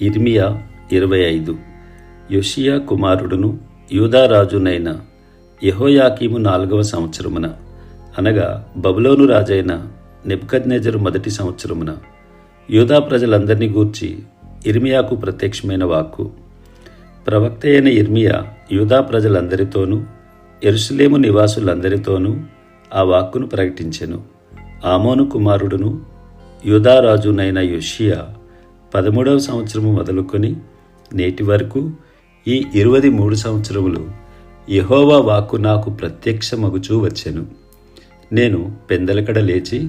ఇర్మియా ఇరవై ఐదు. యోషియా కుమారుడును యూదారాజునైన యెహోయాకీము నాలుగవ సంవత్సరమున అనగా బబులోను రాజైన నెబ్కద్నెజరు మొదటి సంవత్సరమున యూదా ప్రజలందరినీ గూర్చి ఇర్మియాకు ప్రత్యక్షమైన వాక్కు. ప్రవక్త అయిన ఇర్మియా యూదా ప్రజలందరితోనూ ఎరుసలేము నివాసులందరితోనూ ఆ వాక్కును ప్రకటించెను. ఆమోను కుమారుడును యూదారాజునైన యోషియా పదమూడవ సంవత్సరము మొదలుకొని నేటి వరకు ఈ ఇరవై మూడు సంవత్సరములు యహోవా వాక్కు నాకు ప్రత్యక్షమగుచూ వచ్చెను. నేను పెందలకడ లేచి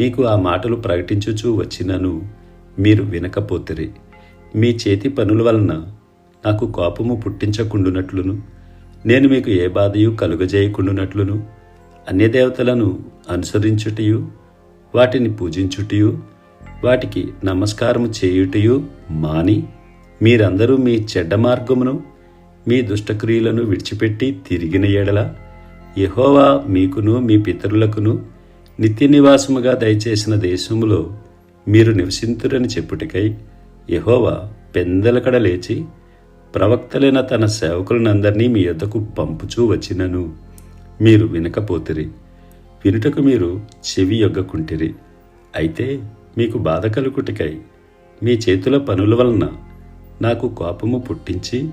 మీకు ఆ మాటలు ప్రకటించుచూ వచ్చినను మీరు వినకపోతిరి. మీ చేతి పనుల వలన నాకు కోపము పుట్టించకుండునట్లును. నేను మీకు ఏ బాధయు కలుగజేయకుండునట్లును. అన్యదేవతలను అనుసరించుటయు వాటిని పూజించుటయు వాటికి నమస్కారము చేయుటయు మాని మీరందరూ మీ చెడ్డ మార్గమును మీ దుష్టక్రియలను విడిచిపెట్టి తిరిగిన ఎడల యహోవా మీకును మీ పితరులకును నిత్య నివాసముగా దయచేసిన దేశములో మీరు నివసింతురని చెప్పుటికై యహోవా పెందలకడ లేచి ప్రవక్తలైన తన సేవకులనందరినీ మీ యొద్దకు పంపుచూ వచ్చినను. మీరు వినకపోతిరి. వినుటకు మీరు చెవి యొగ్గకుంటిరి. అయితే మీకు బాధ కలుగుటకై మీ చేతుల పనుల వలన నాకు కోపము పుట్టించి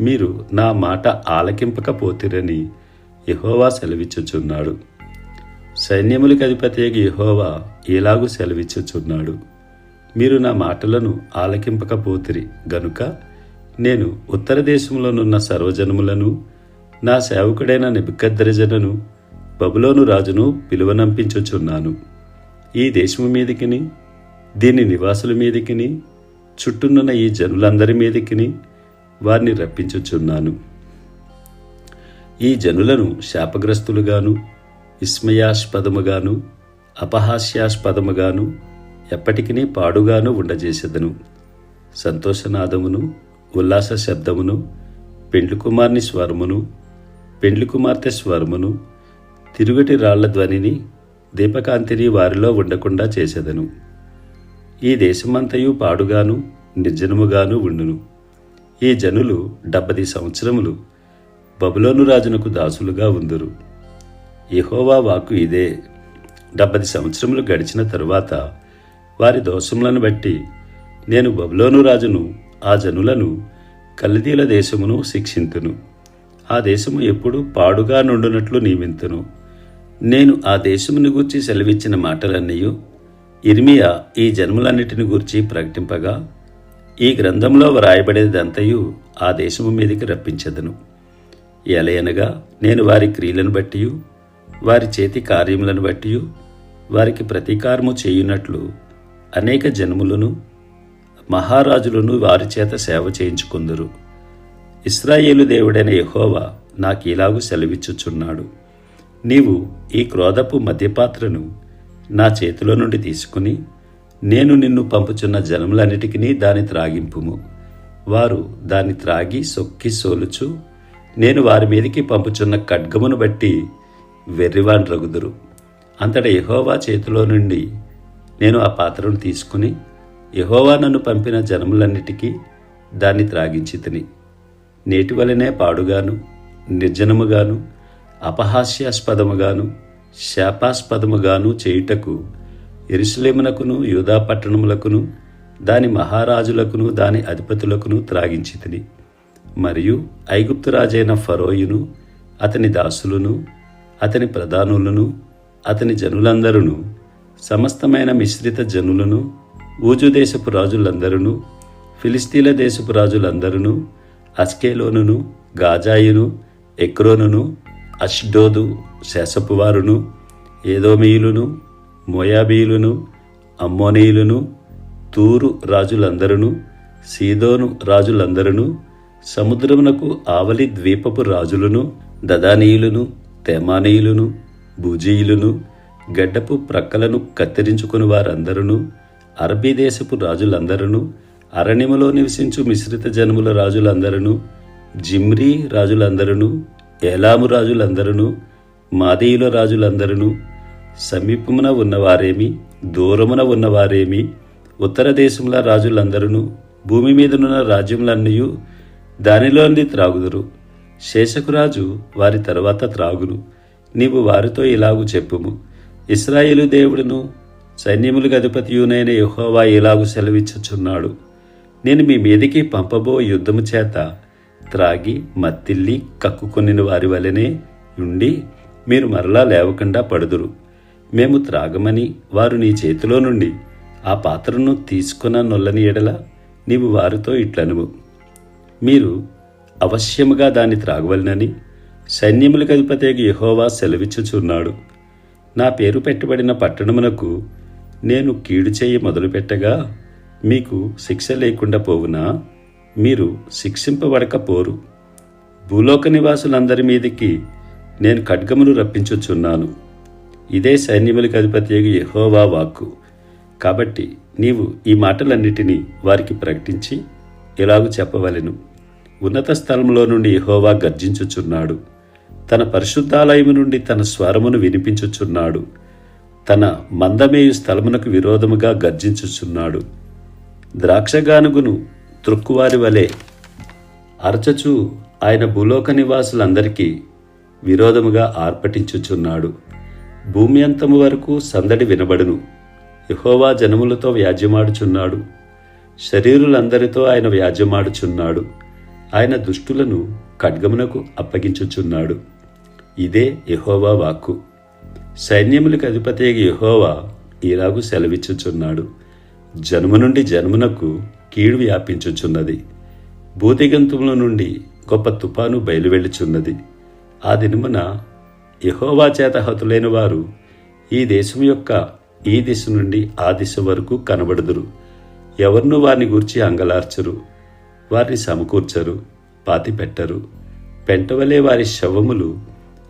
మీరు నా మాట ఆలకింపకపోతిరని యహోవా సెలవిచ్చుచున్నాడు. సైన్యములకు అధిపతి యహోవా ఎలాగూ సెలవిచ్చుచున్నాడు? మీరు నా మాటలను ఆలకింపకపోతిరి గనుక నేను ఉత్తర దేశంలోనున్న సర్వజనములను నా సేవకుడైన నిబికద్దరిజనను బబులోను రాజును పిలువనంపించుచున్నాను. ఈ దేశము మీదికిని దీని నివాసుల మీదికిని చుట్టూనున్న ఈ జనులందరి మీదికిని వారిని రప్పించుచున్నాను. ఈ జనులను శాపగ్రస్తులుగాను విస్మయాస్పదముగాను అపహాస్యాస్పదముగాను ఎప్పటికీ పాడుగాను ఉండజేసేదను. సంతోషనాదమును ఉల్లాస శబ్దమును పెండ్లి కుమార్ని స్వరమును పెండ్లి కుమార్తె స్వరమును తిరుగటి రాళ్ళ ధ్వనిని దీపకాంతిని వారిలో ఉండకుండా చేసేదను. ఈ దేశమంతయు పాడుగాను నిర్జనముగాను ఉండును. ఈ జనులు డెబ్బది సంవత్సరములు బబులోను రాజునకు దాసులుగా ఉందురు. యెహోవా వాక్కు ఇదే. డెబ్బది సంవత్సరములు గడిచిన తరువాత వారి దోషములను బట్టి నేను బబులోను రాజును ఆ జనులను కల్దీల దేశమును శిక్షింతును. ఆ దేశము ఎప్పుడు పాడుగా నుండునట్లు నియమింతును. నేను ఆ దేశమును గూర్చి సెలవిచ్చిన మాటలన్నయూ ఇర్మియా ఈ జన్మలన్నిటిని గూర్చి ప్రకటింపగా ఈ గ్రంథంలో వ్రాయబడేదంతయు ఆ దేశము మీదకి రప్పించదను. ఎలయనగా నేను వారి క్రియలను బట్టి వారి చేతి కార్యములను బట్టి వారికి ప్రతీకారము చేయునట్లు అనేక జన్ములను మహారాజులను వారి చేత సేవ చేయించుకుందరు. ఇస్రాయేలు దేవుడైన యహోవా నాకు ఇలాగూ సెలవిచ్చుచున్నాడు. నీవు ఈ క్రోధపు మద్యపాత్రను నా చేతిలో నుండి తీసుకుని నేను నిన్ను పంపుచున్న జనములన్నిటికీ దాని త్రాగింపుము. వారు దాన్ని త్రాగి సొక్కి సోలుచు నేను వారి మీదకి పంపుచున్న ఖడ్గమును బట్టి వెర్రివాన్ రగుదురు. అంతట యహోవా చేతిలో నుండి నేను ఆ పాత్రను తీసుకుని యహోవా నన్ను పంపిన జనములన్నిటికీ దాన్ని త్రాగించి తిని నేటి వలనే పాడుగాను నిర్జనముగాను అపహాస్యాస్పదముగాను శాపాస్పదముగాను చేయుటకు ఎరుసలేమునకును యూదా పట్టణములకును దాని మహారాజులకును దాని అధిపతులకును త్రాగించితిని. మరియు ఐగుప్తు రాజైన ఫరోయును అతని దాసులను అతని ప్రధానులను అతని జనులందరూ సమస్తమైన మిశ్రిత జనులను ఊజు దేశపు రాజులందరూ ఫిలిస్తీన్ల దేశపు రాజులందరూ అస్కేలోనును గాజాయును ఎక్రోనును అష్డోదు శేషపువారును ఏదోమీయులును మోయాబీయులును అమ్మోనీయులును తూరు రాజులందరూ సీదోను రాజులందరూ సముద్రమునకు ఆవలి ద్వీపపు రాజులను దదానీయులను తేమానీయులను భూజీయులను గడ్డపు ప్రక్కలను కత్తిరించుకుని వారందరూ అరబీ దేశపు రాజులందరూ అరణ్యములో నివసించు మిశ్రిత జనముల రాజులందరూ జిమ్రీ రాజులందరూ ఏలాము రాజులందరూ మాదీయుల రాజులందరూ సమీపమున ఉన్నవారేమి దూరమున ఉన్నవారేమి ఉత్తర దేశముల రాజులందరూ భూమి మీదనున్న రాజ్యములన్నీ దానిలోని త్రాగుదురు. శేషకురాజు వారి తర్వాత త్రాగును. నీవు వారితో ఇలాగు చెప్పుము. ఇస్రాయేలు దేవుడును సైన్యములు అధిపతియునైన యహోవా ఇలాగు సెలవిచ్చుచున్నాడు. నేను మీ మీదికి పంపబో యుద్ధము చేత త్రాగి మత్తిల్లి కక్కుకొనిన వారి వలనే ఉండి మీరు మరలా లేవకుండా పడుదురు. మేము త్రాగమని వారు నీ చేతిలో నుండి ఆ పాత్రను తీసుకున్న నొల్లని ఎడల నీవు వారితో ఇట్లనువు మీరు అవశ్యముగా దాన్ని త్రాగవలనని సైన్యములకు అధిపతికి యహోవా సెలవిచ్చుచున్నాడు. నా పేరు పెట్టబడిన పట్టణమునకు నేను కీడు చేయి మొదలుపెట్టగా మీకు శిక్ష లేకుండా పోవునా? మీరు శిక్షింపబడకపోరు. భూలోక నివాసులందరి మీదికి నేను ఖడ్గమును రప్పించుచున్నాను. ఇదే సైన్యములకు అధిపతి యహోవా వాక్కు. కాబట్టి నీవు ఈ మాటలన్నిటినీ వారికి ప్రకటించి ఇలాగు చెప్పవలెను. ఉన్నత స్థలంలో నుండి యహోవా గర్జించుచున్నాడు. తన పరిశుద్ధాలయము నుండి తన స్వరమును వినిపించుచున్నాడు. తన మందమేయు స్థలమునకు విరోధముగా గర్జించుచున్నాడు. ద్రాక్షగానుగును త్రుక్కువారి వలె అరచచు ఆయన భూలోక నివాసులందరికీ విరోధముగా ఆర్పటించుచున్నాడు. భూమి అంతము వరకు సందడి వినబడును. యహోవా జనములతో వ్యాజ్యమాడుచున్నాడు. శరీరులందరితో ఆయన వ్యాజ్యమాడుచున్నాడు. ఆయన దుష్టులను ఖడ్గమునకు అప్పగించుచున్నాడు. ఇదే యహోవా వాక్కు. సైన్యములకు అధిపతి యహోవా ఇలాగూ సెలవిచ్చుచున్నాడు. జన్మ నుండి జన్మునకు కీడు వ్యాపించుచున్నది. భూదిగంతముల నుండి గొప్ప తుపాను బయలువెళ్ళుచున్నది. ఆ దినమున యహోవా చేత హతులైన వారు ఈ దేశం యొక్క ఈ దిశ నుండి ఆ దిశ వరకు కనబడుదురు. ఎవరినూ వారిని గూర్చి అంగలార్చరు. వారిని సమకూర్చరు పాతి పెట్టరు పెంటవలే వారి శవములు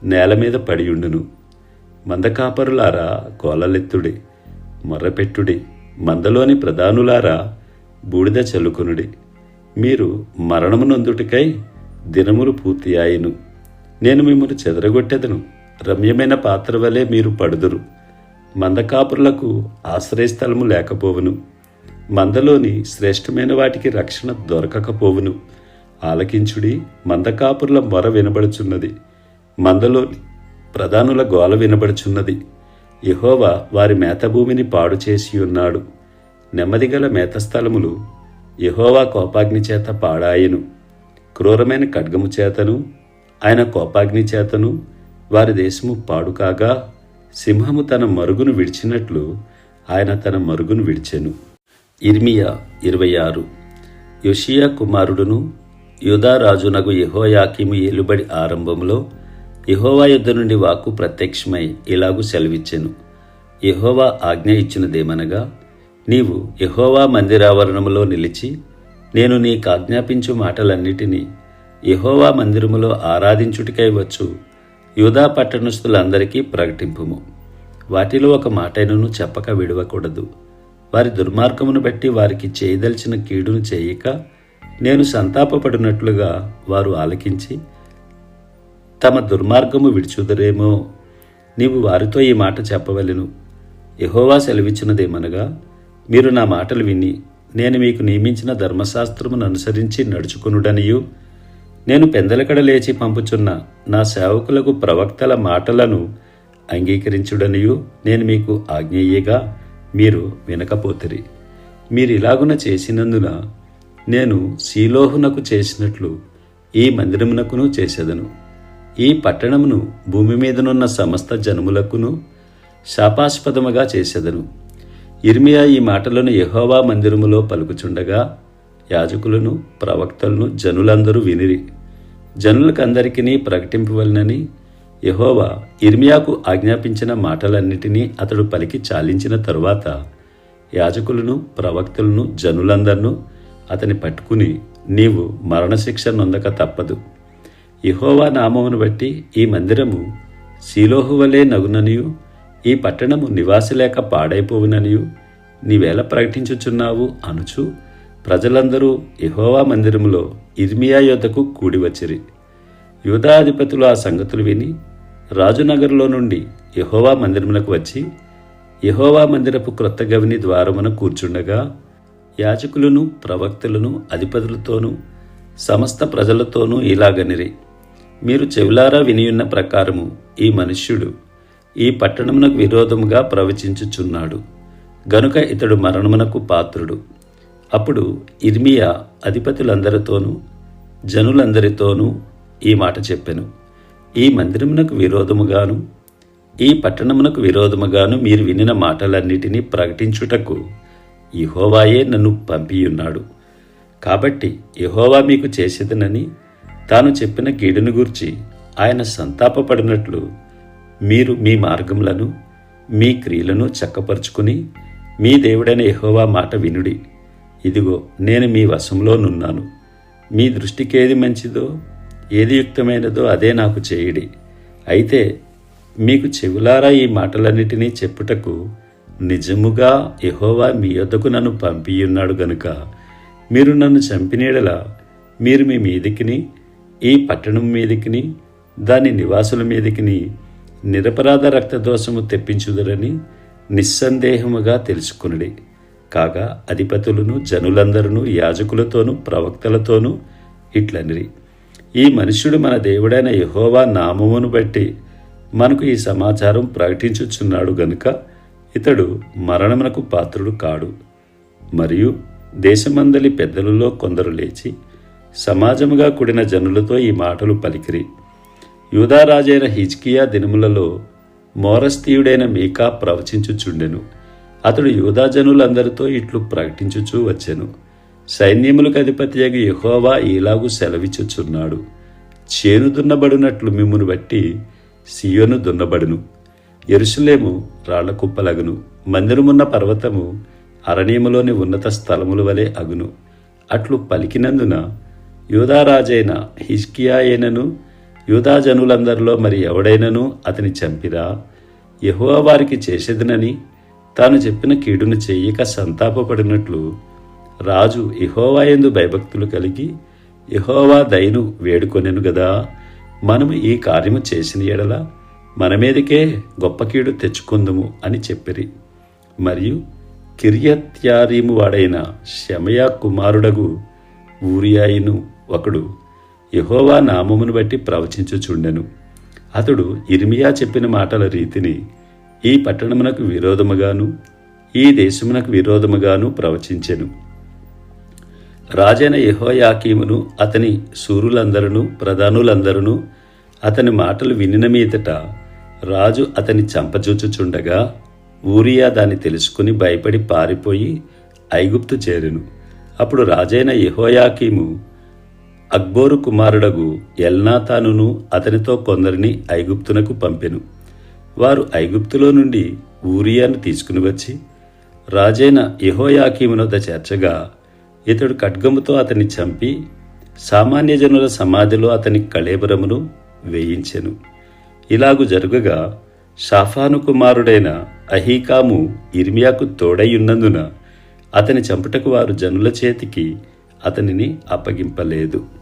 నేల మీద పడియుండును. మందకాపరులారా కోలలెత్తుడి మొర్రపెట్టుడి మందలోని ప్రధానులారా బూడిద చల్లుకొనుడి. మీరు మరణమునందుటికై దినములు పూర్తి ఆయను నేను మిమ్మల్ని చెదరగొట్టెదను. రమ్యమైన పాత్ర వలె మీరు పడుదురు. మందకాపురులకు ఆశ్రయస్థలము లేకపోవును. మందలోని శ్రేష్టమైన వాటికి రక్షణ దొరకకపోవును. ఆలకించుడి మందకాపురుల మొర వినబడుచున్నది. మందలోని ప్రధానుల గోల వినబడుచున్నది. యహోవా వారి మేతభూమిని పాడు చేసి ఉన్నాడు నెమ్మదిగల మేతస్థలములు యహోవా కోపాగ్ని చేత పాడాయను. క్రూరమైన ఖడ్గము చేతను ఆయన కోపాగ్ని చేతను వారి దేశము పాడు కాగా సింహము తన మరుగును విడిచినట్లు ఆయన తన మరుగును విడిచెను. ఇర్మియా ఇరవై ఆరు యోషియా కుమారుడును యూదారాజునగు యహోయాకిము ఎలుబడి ఆరంభంలో యహోవా యుద్ధ నుండి వాక్కు ప్రత్యక్షమై ఇలాగు సెలవిచ్చెను. యహోవా ఆజ్ఞ ఇచ్చినదేమనగా నీవు యహోవా మందిరావరణములో నిలిచి నేను నీకు ఆజ్ఞాపించు మాటలన్నిటినీ యహోవా మందిరములో ఆరాధించుటికై వచ్చు. యూదా పట్టణస్థులందరికీ ప్రకటింపుము. వాటిలో ఒక మాటైనను చెప్పక విడవకూడదు. వారి దుర్మార్గమును బట్టి వారికి చేయదలిచిన కీడును చేయక నేను సంతాపపడినట్లుగా వారు ఆలకించి తమ దుర్మార్గము విడిచుదరేమో నీవు వారితో ఈ మాట చెప్పవలెను. యహోవా సెలవిచ్చినదేమనగా మీరు నా మాటలు విని నేను మీకు నియమించిన ధర్మశాస్త్రమును అనుసరించి నడుచుకునుడనియు నేను పెందలకడ లేచి పంపుచున్న నా సేవకులకు ప్రవక్తల మాటలను అంగీకరించుడనియు నేను మీకు ఆజ్ఞేయగా మీరు వినకపోతిరి. మీరు ఇలాగున చేసినందున నేను శీలోహునకు చేసినట్లు ఈ మందిరమునకును చేసేదను. ఈ పట్టణమును భూమి మీదనున్న సమస్త జనములకును శాపాస్పదముగా చేసేదను. ఇర్మియా ఈ మాటలను యహోవా మందిరములో పలుకుచుండగా యాజకులను ప్రవక్తలను జనులందరూ వినిరి జనులకందరికీ ప్రకటింపవలనని యహోవా ఇర్మియాకు ఆజ్ఞాపించిన మాటలన్నిటినీ అతడు పలికి చాలించిన తరువాత యాజకులను ప్రవక్తలను జనులందరినూ అతని పట్టుకుని నీవు మరణశిక్ష నొందక తప్పదు. యహోవా నామమును బట్టి ఈ మందిరము శీలోహువలే నగుననియు ఈ పట్టణము నివాసలేక పాడైపోవుననియు. నీవేళ ప్రకటించుచున్నావు అనుచు ప్రజలందరూ ఇహోవా మందిరములో ఇర్మియా యోధకు కూడి వచ్చిరి యూదాధిపతులు ఆ సంగతులు విని రాజునగర్లో నుండి ఇహోవా మందిరములకు వచ్చి ఇహోవా మందిరపు క్రొత్త గవిని ద్వారమున కూర్చుండగా యాజకులను ప్రవక్తలను అధిపతులతోనూ సమస్త ప్రజలతోనూ ఇలాగనిరి. మీరు చెవులారా వినియున్న ప్రకారము ఈ మనుష్యుడు ఈ పట్టణమునకు విరోధముగా ప్రవచించుచున్నాడు. గనుక ఇతడు మరణమునకు పాత్రుడు. అప్పుడు ఇర్మియా అధిపతులందరితోనూ జనులందరితోనూ ఈ మాట చెప్పెను. ఈ మందిరమునకు విరోధముగాను ఈ పట్టణమునకు విరోధముగాను మీరు వినిన మాటలన్నిటినీ ప్రకటించుటకు ఇహోవాయే నన్ను పంపియున్నాడు. కాబట్టి ఇహోవా మీకు చేసేదనని తాను చెప్పిన కీడును గూర్చి ఆయన సంతాపపడినట్లు మీరు మీ మార్గములను మీ క్రియలను చక్కపరుచుకుని మీ దేవుడైన ఎహోవా మాట వినుడి. ఇదిగో నేను మీ వశంలోనున్నాను మీ దృష్టికి ఏది మంచిదో ఏది యుక్తమైనదో అదే నాకు చేయుడి. అయితే మీకు చెవులారా ఈ మాటలన్నిటినీ చెప్పుటకు నిజముగా ఎహోవా మీ యొద్దకు నన్ను పంపియున్నాడు గనుక మీరు నన్ను చంపినీడలా మీరు మీ మీదికిని ఈ పట్టణం మీదికిని దాని నివాసుల మీదికిని నిరపరాధ రక్తదోషము తెప్పించుదరని నిస్సందేహముగా తెలుసుకునుడి. కాగా అధిపతులను జనులందరూ యాజకులతోనూ ప్రవక్తలతోనూ ఇట్లనిరి. ఈ మనుష్యుడు మన దేవుడైన యహోవా నామమును బట్టి మనకు ఈ సమాచారం ప్రకటించుచున్నాడు గనుక ఇతడు మరణమునకు పాత్రుడు కాడు. మరియు దేశమందలి పెద్దలలో కొందరు లేచి సమాజముగా కూడిన జనులతో ఈ మాటలు పలికిరి. యూదారాజైన హిజ్కియా దినములలో మోరస్తీయుడైన మీకా ప్రవచించుచుండెను. అతడు యూదాజనులందరితో ఇట్లు ప్రకటించుచూ వచ్చెను. సైన్యములకు అధిపతియగు యహోవా ఇలాగు సెలవిచ్చుచున్నాడు. చేను దున్నబడినట్లు మిమ్మును బట్టి సియోను దున్నబడును. ఎరుసలేము రాళ్ళ కుప్పలగును మందిరమున్న పర్వతము అరణ్యములోని ఉన్నత స్థలముల వలె అగును. అట్లు పలికినందున యూదారాజైన హిజ్కియాయనను యూదాజనులందరిలో మరి ఎవడైనను అతని చంపిరా? యహోవా వారికి చేసేదినని తాను చెప్పిన కీడును చెయ్యక సంతాపపడినట్లు రాజు యెహోవాయందు భయభక్తులు కలిగి ఇహోవా దయను వేడుకొనెను గదా? మనము ఈ కార్యము చేసిన ఎడల మన మీదకే గొప్ప కీడు తెచ్చుకుందుము అని చెప్పిరి. మరియు కిర్యత్యారీము వాడైన శమయా కుమారుడగు ఊరియాయిను ఒకడు యహోవా నామమును బట్టి ప్రవచించుచుండెను అతడు ఇర్మియా చెప్పిన మాటల రీతిని ఈ పట్టణమునకు విరోధముగాను ఈ దేశమునకు విరోధముగాను ప్రవచించెను. రాజైన యహోయాకీమును అతని సూరులందరూ ప్రధానులందరూ అతని మాటలు వినిన మీదట రాజు అతని చంపజూచుచుండగా ఊరియా దాన్ని తెలుసుకుని భయపడి పారిపోయి ఐగుప్తు చేరెను. అప్పుడు రాజైన యహోయాకీము అక్బోరు కుమారుడగు ఎల్నాతానును అతనితో కొందరిని ఐగుప్తునకు పంపెను. వారు ఐగుప్తులో నుండి ఊరియాను తీసుకుని వచ్చి రాజైన యహోయాకీమునొద్ద చేర్చగా ఇతడు ఖడ్గముతో అతన్ని చంపి సామాన్య జనుల సమాధిలో అతని కళేబరమును వేయించెను. ఇలాగు జరుగగా షాఫాను కుమారుడైన అహీకాము ఇర్మియాకు తోడైయున్నందున అతని చంపుటకు వారు జనుల చేతికి అతనిని అప్పగింపలేదు.